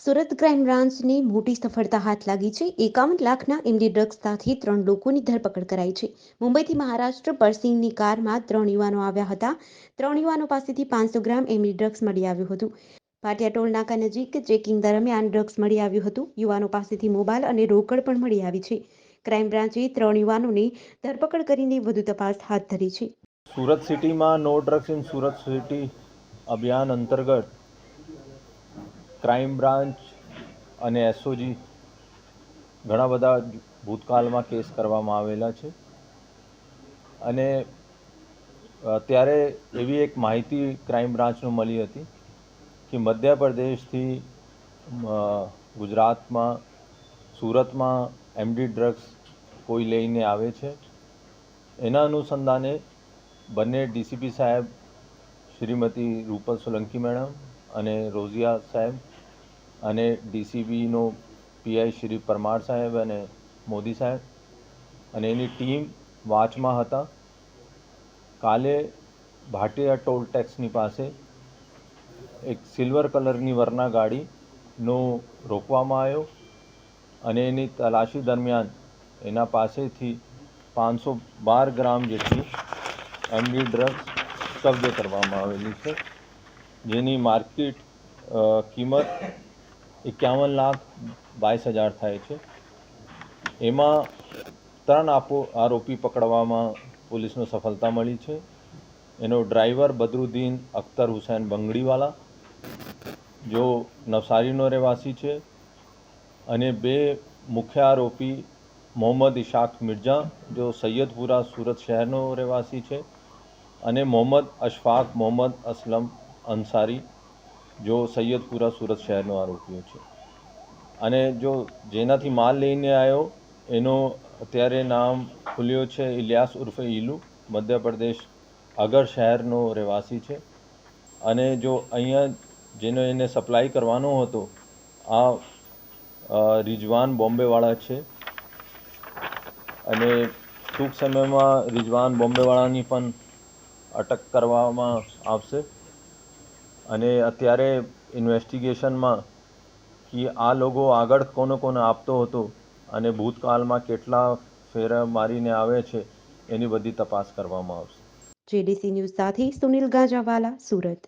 Surat crime બ્રાન્ચને મોટી સફળતા હાથ લાગી છે. એકાવન લાખના એમડી ડ્રગ્સ ત્રણ લોકોની ધરપકડ કરાઈ છે. મુંબઈથી મહારાષ્ટ્ર પરસિંગની કારમાં ત્રણ યુવાનો આવ્યા હતા. ત્રણ યુવાનો પાસેથી પાંચસો ગ્રામ એમડી ડ્રગ્સ મળી આવ્યું હતું. પાટિયા ટોલ નાકા નજીક ચેકિંગ દરમિયાન ડ્રગ્સ મળી આવ્યું હતું. યુવાનો પાસેથી મોબાઈલ અને રોકડ પણ મળી આવી છે. ક્રાઇમ બ્રાન્ચે ત્રણ યુવાનોની ધરપકડ કરીને વધુ તપાસ હાથ ધરી છે. સુરત સિટીમાં no drugs in Surat city અભિયાન અંતર્ગત ક્રાઇમ બ્રાન્ચ અને એસઓજી ઘણા બધા ભૂતકાળમાં કેસ કરવામાં આવેલા છે. અને ત્યારે એવી એક માહિતી ક્રાઇમ બ્રાન્ચને મળી હતી કે મધ્યપ્રદેશથી ગુજરાતમાં, સુરતમાં એમડી ડ્રગ્સ કોઈ લઈને આવે છે. એના અનુસંધાને બંને ડીસીપી સાહેબ, શ્રીમતી રૂપલ સોલંકી મેડમ અને રોઝિયા સાહેબ અને ડીસીબીનો પીઆઈ શ્રી પરમાર સાહેબ અને મોદી સાહેબ અને એની ટીમ વાચમાં હતા. કાલે ભાટિયા ટોલ ટેક્સની પાસે એક સિલ્વર કલરની વરના ગાડીનો રોકવામાં આવ્યો અને એની તલાશી દરમિયાન એના પાસેથી પાંચસો બાર ગ્રામ જેટલી એમડી ડ્રગ્સ કબજે કરવામાં આવેલી છે. જેની માર્કેટ કિંમત એકાવન લાખ બાવીસ હજાર થાય છે. એમાં ત્રણ આપો, આરોપી પકડવામાં પોલીસને સફળતા મળી છે. એનો ડ્રાઈવર બદરુદ્દીન અખ્તર હુસૈન બંગડીવાલા, જો નવસારીનો રહેવાસી છે. અને બે મુખ્ય આરોપી મોહમ્મદ ઇશાક મિર્ઝા જો સૈયદપુરા સુરત શહેરનો રહેવાસી છે. અને મોહમ્મદ અશફાક મોહમ્મદ અસલમ અંસારી, જો સૈયદપુરા સુરત શહેરનો આરોપીઓ છે. અને જો જેનાથી માલ લઈને આવ્યો, એનો અત્યારે નામ ખુલ્યો છે ઇલિયાસ ઉર્ફે ઇલુ મધ્યપ્રદેશ, અગર શહેરનો રહેવાસી છે. અને જો અહીંયા જેનો એને સપ્લાય કરવાનો હતો, આ રિજવાન બોમ્બેવાળા છે. અને ટૂંક સમયમાં રિજવાન બોમ્બેવાળાની પણ અટક કરવામાં આવશે. અને અત્યારે ઇન્વેસ્ટિગેશનમાં કે આ લોકો આગળ કોને કોને આપતો હતો અને ભૂતકાળમાં કેટલા ફેરા મારીને આવે છે, એની બધી તપાસ કરવામાં આવશે. જેડીસી ન્યૂઝ સાથે સુનિલ ગાજાવાલા, સુરત.